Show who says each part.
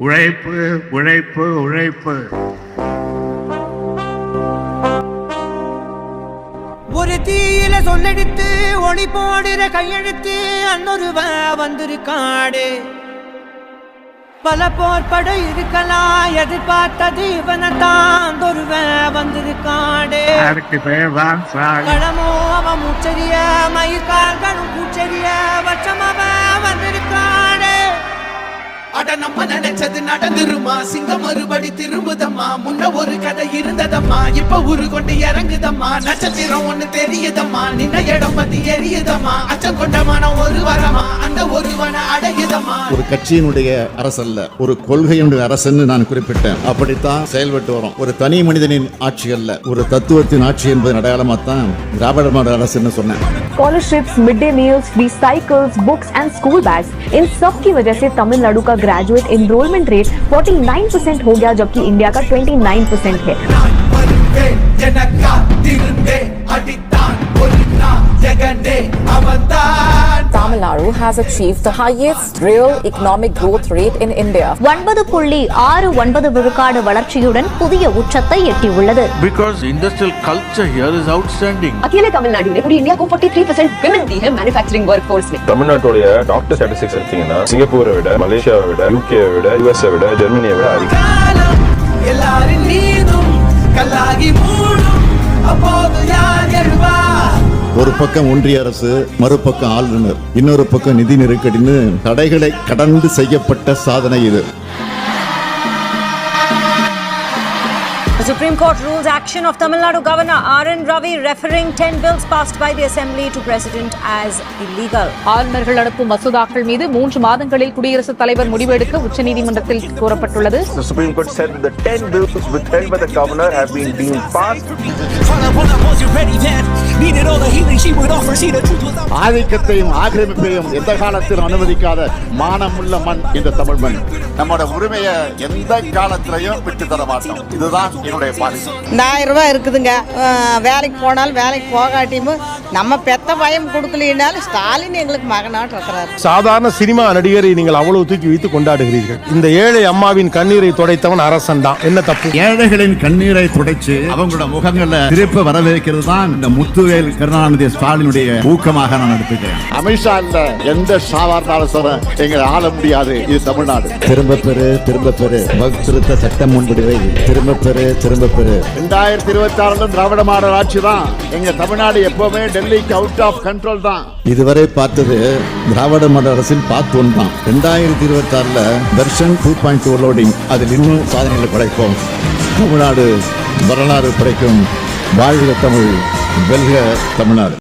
Speaker 1: உழைப்பு உழைப்பு உழைப்பு.
Speaker 2: ஒரு தீயில சொல்லெடுத்து ஒளி போடுற கையெழுத்து அன்னொருவ வந்திருக்காடு பல போர்பட இருக்கலாம் எதிர்பார்த்தது இவனைத்தான் ஒருவ வந்திருக்காடு களமோ அவன் மூச்சரிய மயிர்கால்களும் பூச்சரிய வச்சம் அவன்
Speaker 3: அட நம்ம நினைச்சது நடந்துருமா? சிங்கம் மறுபடி திரும்புதம்மா? முன்ன ஒரு கதை இருந்ததம்மா? இப்ப உரு கொண்டு இறங்குதம்மா? நட்சத்திரம் ஒண்ணு தெரியுதம்மா? நின்ன இடம் பத்தி எரியுதம்மா? அச்சம் கொண்ட மனம் ஒரு வர
Speaker 4: ஒரு கட்சியினுடைய அரசல்ல ஒரு கொள்கையினுடைய அரசன்னு நான் குறிப்பிட்டேன் அப்படித்தான் செயல்பட்டு வரோம் ஒரு தனி மனிதனின் ஆட்சி அல்ல ஒரு தத்துவத்தின் ஆட்சி என்பதன் அடையாளமாக தான் திராவிட மாடல் அரசுன்னு சொன்னேன்
Speaker 5: scholarships mid day meals free cycles books and school bags इन सब की वजह से तमिलनाडु का ग्रेजुएट एनरोलमेंट रेट 49 परसेंट हो गया जबकि इंडिया का 29 परसेंट है
Speaker 6: Tamil Nadu has achieved the highest real economic growth rate in India.
Speaker 7: ஒன்பது புள்ளி ஆறு ஒன்பது விழுக்காடு வளர்ச்சியுடன் புதிய உச்சத்தை எட்டியுள்ளது
Speaker 8: because the industrial culture here is outstanding.
Speaker 5: अकेले तमिलनाडु ने पूरी इंडिया को 43 परसेंट विमेन दी है मैन्युफैक्चरिंग वर्कफोर्स में
Speaker 9: தமிழ்நாட்டுடைய டாக்டர் ஸ்டாட்டிஸ்டிக்ஸ் எடுத்தீங்கன்னா சிங்கப்பூரை விட மலேசியாவை விட யூகே விட யூஎஸ்ஏ விட ஜெர்மனியை விட அதிகம்
Speaker 3: காலம் எல்லாரும் நீதும்
Speaker 4: ஒரு பக்கம் ஒன்றிய அரசு மறுபக்கம் ஆளுநர் இன்னொரு பக்கம் நிதி நெருக்கடின்னு தடைகளை கடந்து செய்யப்பட்ட சாதனை இது
Speaker 10: The Supreme Court rules action of Tamil Nadu Governor R.N. Ravi referring 10 bills passed by the Assembly to President as illegal.
Speaker 5: ஆளுநர்கள் அனுப்பும் மசோதாக்கள் மீது மூன்று மாதங்களில் குடியரசுத் தலைவர் முடிவெடுக்க உச்சநீதிமன்றத்தில் கூறப்பட்டுள்ளது
Speaker 9: The Supreme Court said that the 10 bills withheld by the governor have been deemed passed.
Speaker 4: ஆதிக்கத்தையும் ஆக்கிரமிப்பையும் எந்த காலத்திலும் அனுமதிக்காத மானமுள்ள மண் இந்த தமிழ் மண். நம்மோட உரிமையை எந்த காலத்திலையும் விட்டு தர மாட்டோம். இதுதான் என்னுடைய பாலிசி
Speaker 11: இந்த ஆயிரம் ரூபாய் இருக்குதுங்க வேலைக்கு போனாலும் வேலைக்கு போகாட்டியும் நம்ம பெத்த பயம் கொடுக்கலினாலும் ஸ்டாலின் எங்களுக்கு மகனாட்டு இருக்கிறாரு.
Speaker 12: சாதாரண சினிமா நடிகரை நீங்கள் அவ்வளவு தூக்கி வைத்து கொண்டாடுகிறீர்கள். இந்த ஏழை அம்மாவின் கண்ணீரை துடைத்தவன் அரசன் தான். என்ன தப்பு?
Speaker 4: ஏழைகளின் கண்ணீரை துடைச்சு அவங்களோட முகங்களை திருப்ப வரவேற்கிறது தான் இந்த முத்துவேல் கருணாநிதி ஸ்டாலினுடைய ஊக்கமாக நான் எடுத்துக்கிறேன். அமித்ஷா இல்ல எந்த சாதாரண எங்களை ஆள முடியாது இது தமிழ்நாடு. திரும்ப பெறு திரும்ப பெறு. வகுப்பு திருத்த சட்டம் முன்வடிவை திரும்ப பெறு திரும்ப பெறு. ரெண்டாயிரத்தி இருபத்தி ஆறுல திராவிட மாடல் ஆட்சி தான். எங்க தமிழ்நாடு எப்பவுமே டெல்லிக்கு அவுட் ஆஃப் கண்ட்ரோல் தான். இதுவரை பார்த்தது திராவிட மாடல் அரசின் ஒன் தான். ரெண்டாயிரத்தி இருபத்தி ஆறுல version two point two loading அதில் இன்னும் சாதனைகளை படைப்போம். தமிழ்நாடு வரலாறு படைக்கும் வாழ்க தமிழ். வெல்க தமிழ்நாடு.